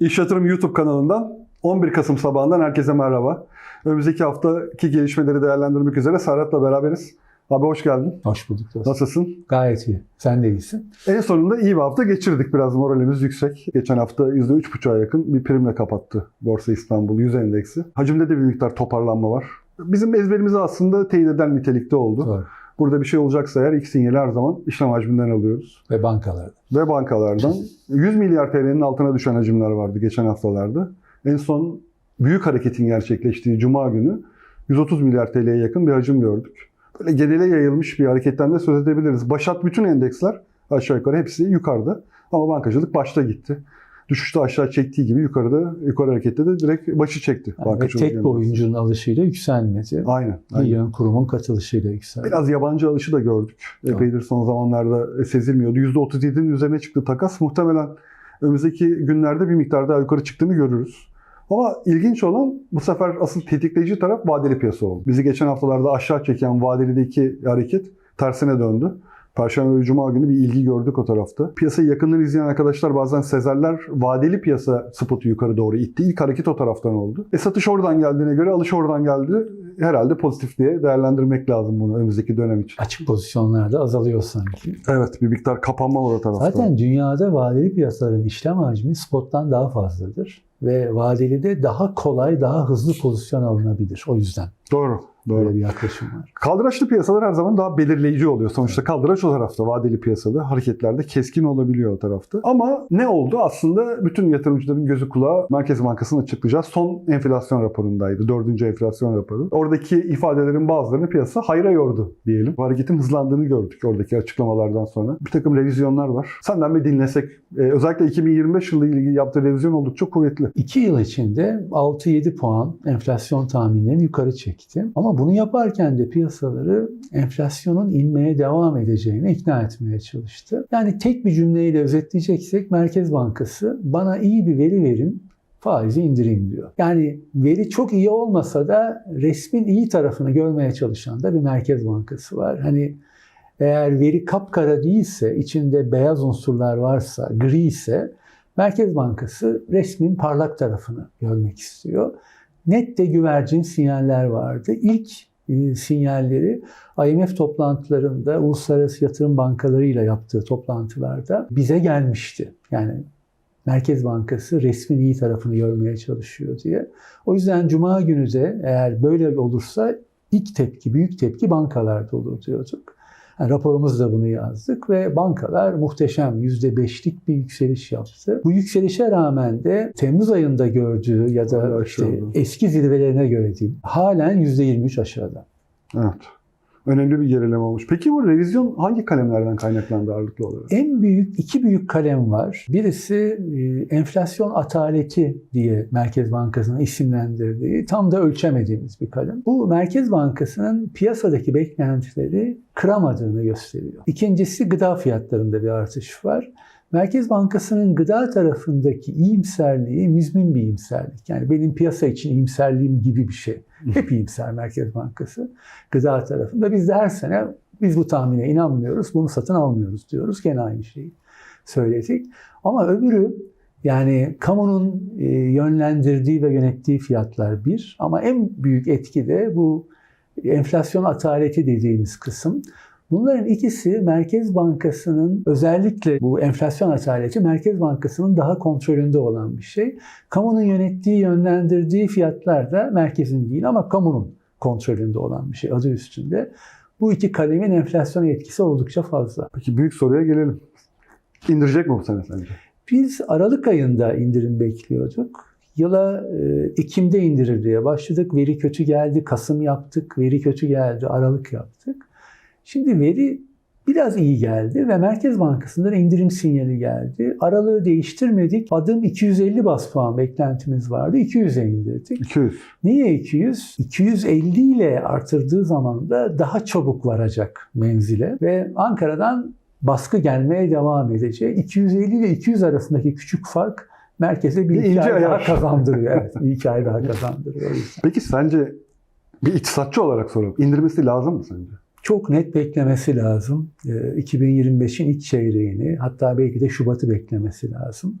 İş Yatırım YouTube kanalından 11 Kasım sabahından herkese merhaba. Önümüzdeki haftaki gelişmeleri değerlendirmek üzere Serhat'la beraberiz. Abi hoş geldin. Hoş bulduk dostum. Nasılsın? Gayet iyi. Sen de iyisin. En sonunda iyi bir hafta geçirdik. Biraz moralimiz yüksek. Geçen hafta %3,5'a yakın bir primle kapattı Borsa İstanbul 100 endeksi. Hacimde de bir miktar toparlanma var. Bizim ezberimizi aslında teyit eden nitelikte oldu. Doğru. Burada bir şey olacaksa eğer ilk sinyali her zaman işlem hacminden alıyoruz. Ve bankalarda. Ve bankalardan 100 milyar TL'nin altına düşen hacimler vardı geçen haftalarda. En son büyük hareketin gerçekleştiği Cuma günü 130 milyar TL'ye yakın bir hacim gördük. Böyle genele yayılmış bir hareketten de söz edebiliriz. Başat bütün endeksler aşağı yukarı hepsi yukarıda. Ama bankacılık başta gitti. Düşüşte aşağı çektiği gibi yukarıda yukarı harekette de direkt başı çekti. Yani ve tek bir oyuncunun alışıyla yükselmedi. Aynen. aynen. Milyon kurumun katılışıyla yükseldi. Biraz yabancı alışı da gördük. Doğru. Epeydir son zamanlarda sezilmiyordu. %37'nin üzerine çıktı takas. Muhtemelen önümüzdeki günlerde bir miktar daha yukarı çıktığını görürüz. Ama ilginç olan bu sefer asıl tetikleyici taraf vadeli piyasa oldu. Bizi geçen haftalarda aşağı çeken vadelideki hareket tersine döndü. Perşembe ve Cuma günü bir ilgi gördük o tarafta. Piyasayı yakından izleyen arkadaşlar bazen sezerler vadeli piyasa spotu yukarı doğru itti. İlk hareket o taraftan oldu. E satış oradan geldiğine göre alış oradan geldi. Herhalde pozitif diye değerlendirmek lazım bunu önümüzdeki dönem için. Açık pozisyonlarda azalıyor sanki. Evet bir miktar kapanma var o tarafta. Zaten dünyada vadeli piyasaların işlem hacmi spottan daha fazladır. Ve vadeli de daha kolay, daha hızlı pozisyon alınabilir. O yüzden Doğru. Böyle bir yaklaşım var. Kaldıraçlı piyasalar her zaman daha belirleyici oluyor. Sonuçta kaldıraç o tarafta, vadeli piyasada hareketlerde keskin olabiliyor o tarafta. Ama ne oldu? Aslında bütün yatırımcıların gözü kulağı Merkez Bankası'nın açıklayacağı son enflasyon raporundaydı. Dördüncü enflasyon raporu. Oradaki ifadelerin bazılarını piyasa hayra yordu diyelim. Bu hareketin hızlandığını gördük oradaki açıklamalardan sonra. Bir takım revizyonlar var. Senden bir dinlesek. Ee, özellikle 2025 yılı ilgili yaptığı revizyon oldukça kuvvetli. 2 yıl içinde 6-7 puan enflasyon tahminlerini yukarı çekti. Ama bunu yaparken de piyasaları enflasyonun inmeye devam edeceğine ikna etmeye çalıştı. Yani tek bir cümleyle özetleyeceksek Merkez Bankası bana iyi bir veri verin faizi indireyim diyor. Yani veri çok iyi olmasa da resmin iyi tarafını görmeye çalışan da bir Merkez Bankası var. Hani eğer veri kapkara değilse, içinde beyaz unsurlar varsa, gri ise Merkez Bankası resmin parlak tarafını görmek istiyor. Net de güvercin sinyaller vardı. İlk e, sinyalleri IMF toplantılarında uluslararası yatırım bankalarıyla yaptığı toplantılarda bize gelmişti. Yani Merkez Bankası resmin iyi tarafını görmeye çalışıyor diye. O yüzden Cuma günü de eğer böyle olursa ilk tepki, büyük tepki bankalarda olur diyorduk. Yani raporumuzda bunu yazdık ve bankalar muhteşem %5'lik bir yükseliş yaptı. Bu yükselişe rağmen de Temmuz ayında gördüğü ya da işte eski zirvelerine göre diyeyim halen %23 aşağıda. Evet. Önemli bir gerileme olmuş. Peki bu revizyon hangi kalemlerden kaynaklandı ağırlıklı olarak? En büyük, iki büyük kalem var. Birisi e, enflasyon ataleti diye Merkez Bankası'nın isimlendirdiği, tam da ölçemediğimiz bir kalem. Bu Merkez Bankası'nın piyasadaki beklentileri kıramadığını gösteriyor. İkincisi gıda fiyatlarında bir artış var. Merkez Bankası'nın gıda tarafındaki iyimserliği müzmin bir iyimserlik. Yani benim piyasa için iyimserliğim gibi bir şey. Hep iyimser Merkez Bankası gıda tarafında. Biz de her sene biz bu tahmine inanmıyoruz, bunu satın almıyoruz diyoruz. Gene aynı şeyi söyledik. Ama öbürü yani kamunun e, yönlendirdiği ve yönettiği fiyatlar bir. Ama en büyük etki de bu enflasyon ataleti dediğimiz kısım. Bunların ikisi Merkez Bankası'nın özellikle bu enflasyon ataleti Merkez Bankası'nın daha kontrolünde olan bir şey. Kamunun yönettiği, yönlendirdiği fiyatlar da merkezin değil ama kamunun kontrolünde olan bir şey adı üstünde. Bu iki kalemin enflasyon etkisi oldukça fazla. Peki büyük soruya gelelim. İndirecek mi bu sene sence? Biz Aralık ayında indirim bekliyorduk. Yıla e, Ekim'de indirir diye başladık. Veri kötü geldi. Kasım yaptık. Veri kötü geldi. Aralık yaptık. Şimdi veri biraz iyi geldi ve Merkez Bankası'ndan indirim sinyali geldi. Aralığı değiştirmedik. Adım 250 bas puan beklentimiz vardı. 200'e indirdik. 200. Niye 200? 250 ile artırdığı zaman da daha çabuk varacak menzile ve Ankara'dan baskı gelmeye devam edecek. 250 ile 200 arasındaki küçük fark merkeze bir iki ay daha kazandırıyor. Evet, bir iki ay daha kazandırıyor. Peki sence bir iktisatçı olarak soralım. İndirmesi lazım mı sence? Çok net beklemesi lazım. Ee, 2025'in ilk çeyreğini hatta belki de Şubat'ı beklemesi lazım.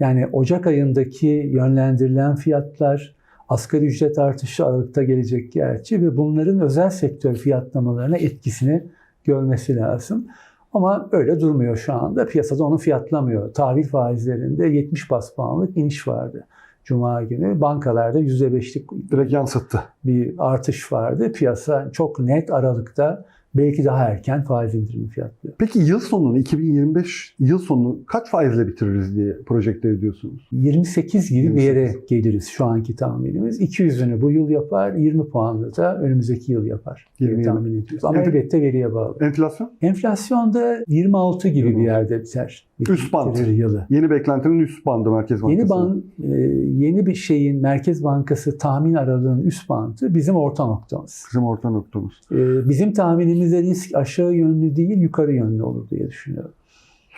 Yani Ocak ayındaki yönlendirilen fiyatlar, asgari ücret artışı Aralık'ta gelecek gerçi ve bunların özel sektör fiyatlamalarına etkisini görmesi lazım. Ama öyle durmuyor şu anda. Piyasada onu fiyatlamıyor. Tahvil faizlerinde 70 bas puanlık iniş vardı. Cuma günü bankalarda %5'lik Direkt yansıttı. bir artış vardı. Piyasa çok net Aralık'ta belki daha erken faiz indirimi fiyatlıyor. Peki yıl sonunu 2025 yıl sonunu kaç faizle bitiririz diye projekte ediyorsunuz? 28 gibi bir yere 28. geliriz şu anki tahminimiz. 200'ünü bu yıl yapar, 20 puanlı da önümüzdeki yıl yapar diye 20 tahmin ediyoruz. Ama elbette veriye bağlı. Enflasyon? Enflasyonda 26 gibi bir 26. yerde biter. Üst band. yılı. Yeni beklentinin üst bandı Merkez Bankası. Yeni ban, e, yeni bir şeyin Merkez Bankası tahmin aralığının üst bandı bizim orta noktamız. Bizim orta noktamız. E, bizim tahminimizde risk aşağı yönlü değil yukarı yönlü olur diye düşünüyorum.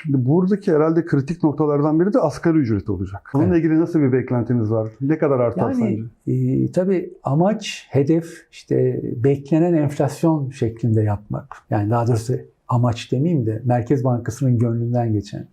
Şimdi buradaki herhalde kritik noktalardan biri de asgari ücret olacak. Bununla Evet. ilgili nasıl bir beklentiniz var? Ne kadar artar Yani sence? e, tabii amaç, hedef işte beklenen enflasyon şeklinde yapmak. Yani daha doğrusu amaç demeyeyim de Merkez Bankası'nın gönlünden geçen.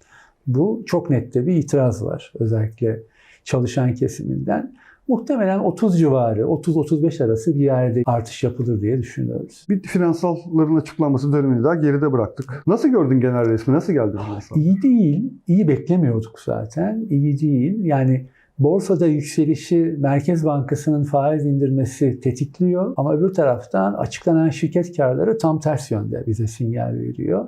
Bu çok nette bir itiraz var özellikle çalışan kesiminden. Muhtemelen 30 civarı, 30-35 arası bir yerde artış yapılır diye düşünüyoruz. Bir finansalların açıklanması dönemini daha geride bıraktık. Nasıl gördün genel resmi? Nasıl geldi finansal? İyi değil, iyi beklemiyorduk zaten. İyi değil. Yani borsada yükselişi Merkez Bankası'nın faiz indirmesi tetikliyor ama öbür taraftan açıklanan şirket karları tam ters yönde bize sinyal veriyor.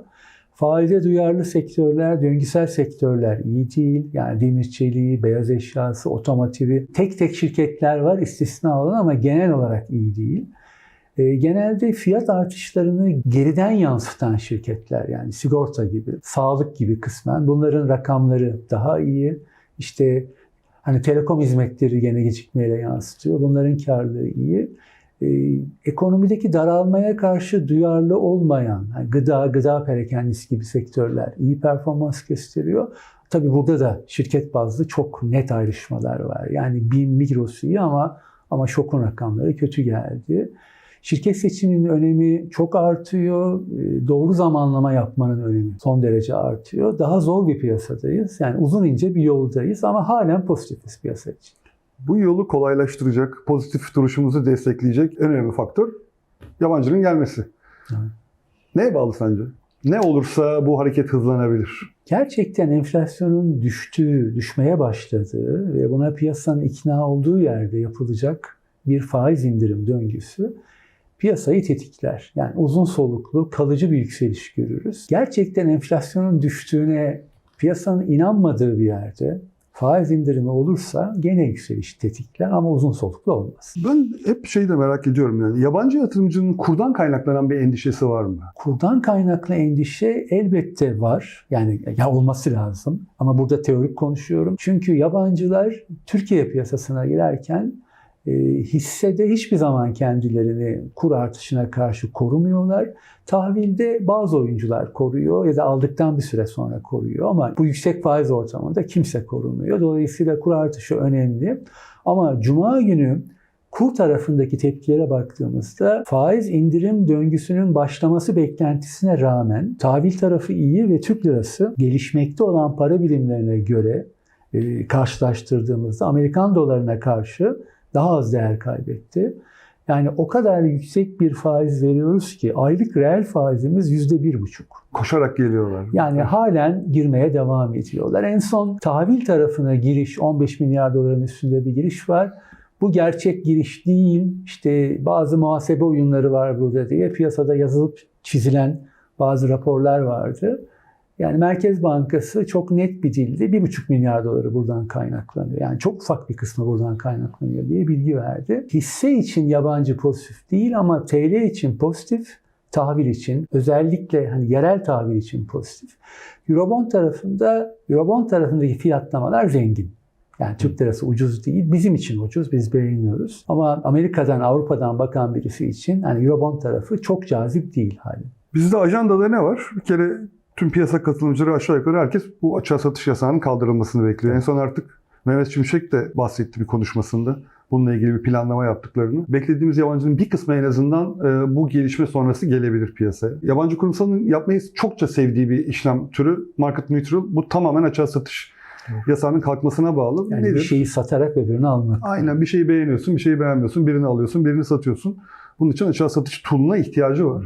Faize duyarlı sektörler, döngüsel sektörler iyi değil. Yani demir çeliği, beyaz eşyası, otomotivi. Tek tek şirketler var istisna olan ama genel olarak iyi değil. E, genelde fiyat artışlarını geriden yansıtan şirketler yani sigorta gibi, sağlık gibi kısmen bunların rakamları daha iyi. İşte hani telekom hizmetleri gene gecikmeyle yansıtıyor. Bunların karları iyi. E, ekonomideki daralmaya karşı duyarlı olmayan hani gıda, gıda perakendisi gibi sektörler iyi performans gösteriyor. Tabii burada da şirket bazlı çok net ayrışmalar var. Yani BİM, Migros iyi ama ama şokun rakamları kötü geldi. Şirket seçiminin önemi çok artıyor. E, Doğru zamanlama yapmanın önemi son derece artıyor. Daha zor bir piyasadayız. Yani uzun ince bir yoldayız ama halen pozitifiz piyasa için. Bu yolu kolaylaştıracak, pozitif duruşumuzu destekleyecek en önemli faktör yabancının gelmesi. Evet. Neye bağlı sence? Ne olursa bu hareket hızlanabilir. Gerçekten enflasyonun düştüğü, düşmeye başladığı ve buna piyasanın ikna olduğu yerde yapılacak bir faiz indirim döngüsü piyasayı tetikler. Yani uzun soluklu, kalıcı bir yükseliş görürüz. Gerçekten enflasyonun düştüğüne piyasanın inanmadığı bir yerde faiz indirimi olursa gene yükseliş tetikler ama uzun soluklu olmaz. Ben hep şeyi de merak ediyorum yani yabancı yatırımcının kurdan kaynaklanan bir endişesi var mı? Kurdan kaynaklı endişe elbette var. Yani ya olması lazım. Ama burada teorik konuşuyorum. Çünkü yabancılar Türkiye piyasasına girerken hissede hiçbir zaman kendilerini kur artışına karşı korumuyorlar. Tahvilde bazı oyuncular koruyor ya da aldıktan bir süre sonra koruyor ama bu yüksek faiz ortamında kimse korumuyor. Dolayısıyla kur artışı önemli. Ama cuma günü kur tarafındaki tepkilere baktığımızda faiz indirim döngüsünün başlaması beklentisine rağmen tahvil tarafı iyi ve Türk lirası gelişmekte olan para birimlerine göre e, karşılaştırdığımızda Amerikan dolarına karşı daha az değer kaybetti. Yani o kadar yüksek bir faiz veriyoruz ki aylık reel faizimiz yüzde bir buçuk. Koşarak geliyorlar. Yani halen girmeye devam ediyorlar. En son tahvil tarafına giriş 15 milyar doların üstünde bir giriş var. Bu gerçek giriş değil. İşte bazı muhasebe oyunları var burada diye piyasada yazılıp çizilen bazı raporlar vardı. Yani Merkez Bankası çok net bir dilde 1,5 milyar doları buradan kaynaklanıyor. Yani çok ufak bir kısmı buradan kaynaklanıyor diye bilgi verdi. Hisse için yabancı pozitif değil ama TL için pozitif, tahvil için özellikle hani yerel tahvil için pozitif. Eurobond tarafında Eurobond tarafındaki fiyatlamalar zengin. Yani Türk lirası ucuz değil. Bizim için ucuz. Biz beğeniyoruz. Ama Amerika'dan, Avrupa'dan bakan birisi için hani Eurobond tarafı çok cazip değil hali. Bizde ajandada ne var? Bir kere tüm piyasa katılımcıları aşağı yukarı herkes bu açığa satış yasağının kaldırılmasını bekliyor. En son artık Mehmet Şimşek de bahsetti bir konuşmasında. Bununla ilgili bir planlama yaptıklarını. Beklediğimiz yabancının bir kısmı en azından e, bu gelişme sonrası gelebilir piyasaya. Yabancı kurumsalın yapmayı çokça sevdiği bir işlem türü market neutral. Bu tamamen açığa satış Yasanın kalkmasına bağlı. Yani Nedir? bir şeyi satarak öbürünü almak. Aynen bir şeyi beğeniyorsun, bir şeyi beğenmiyorsun. Birini alıyorsun, birini satıyorsun. Bunun için açığa satış tool'una ihtiyacı var.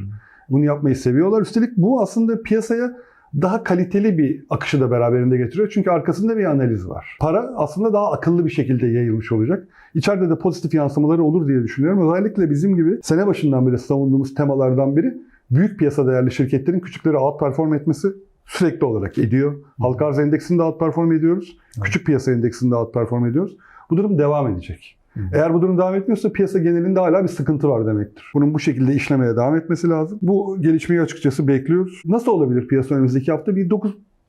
Bunu yapmayı seviyorlar. Üstelik bu aslında piyasaya daha kaliteli bir akışı da beraberinde getiriyor. Çünkü arkasında bir analiz var. Para aslında daha akıllı bir şekilde yayılmış olacak. İçeride de pozitif yansımaları olur diye düşünüyorum. Özellikle bizim gibi sene başından beri savunduğumuz temalardan biri büyük piyasa değerli şirketlerin küçükleri outperform etmesi sürekli olarak ediyor. Halka arz endeksinde outperform ediyoruz. Küçük piyasa endeksinde outperform ediyoruz. Bu durum devam edecek. Eğer bu durum devam etmiyorsa piyasa genelinde hala bir sıkıntı var demektir. Bunun bu şekilde işlemeye devam etmesi lazım. Bu gelişmeyi açıkçası bekliyoruz. Nasıl olabilir piyasa önümüzdeki hafta? Bir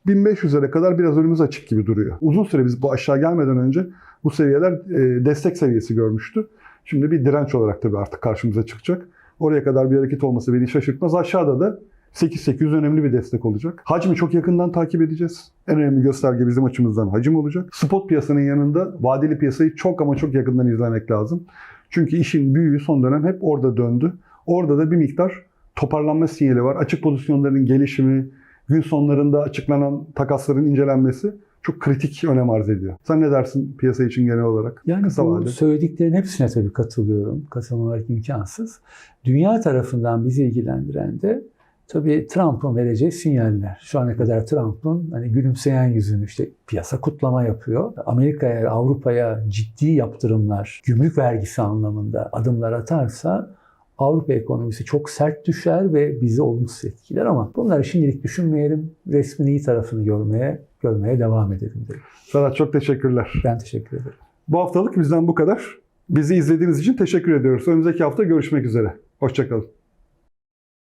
9500'lere kadar biraz önümüz açık gibi duruyor. Uzun süre biz bu aşağı gelmeden önce bu seviyeler e, destek seviyesi görmüştü. Şimdi bir direnç olarak tabii artık karşımıza çıkacak. Oraya kadar bir hareket olması beni şaşırtmaz. Aşağıda da 8800 önemli bir destek olacak. Hacmi çok yakından takip edeceğiz. En önemli gösterge bizim açımızdan hacim olacak. Spot piyasanın yanında vadeli piyasayı çok ama çok yakından izlemek lazım. Çünkü işin büyüğü son dönem hep orada döndü. Orada da bir miktar toparlanma sinyali var. Açık pozisyonların gelişimi, gün sonlarında açıklanan takasların incelenmesi çok kritik önem arz ediyor. Sen ne dersin piyasa için genel olarak? Yani Kısa bu vade. söylediklerin hepsine tabii katılıyorum. Katılmamak imkansız. Dünya tarafından bizi ilgilendiren de tabii Trump'ın vereceği sinyaller. Şu ana kadar Trump'ın hani gülümseyen yüzünü işte piyasa kutlama yapıyor. Amerika'ya, Avrupa'ya ciddi yaptırımlar, gümrük vergisi anlamında adımlar atarsa Avrupa ekonomisi çok sert düşer ve bizi olumsuz etkiler ama bunları şimdilik düşünmeyelim. Resmin iyi tarafını görmeye görmeye devam edelim derim. Serhat çok teşekkürler. Ben teşekkür ederim. Bu haftalık bizden bu kadar. Bizi izlediğiniz için teşekkür ediyoruz. Önümüzdeki hafta görüşmek üzere. Hoşçakalın.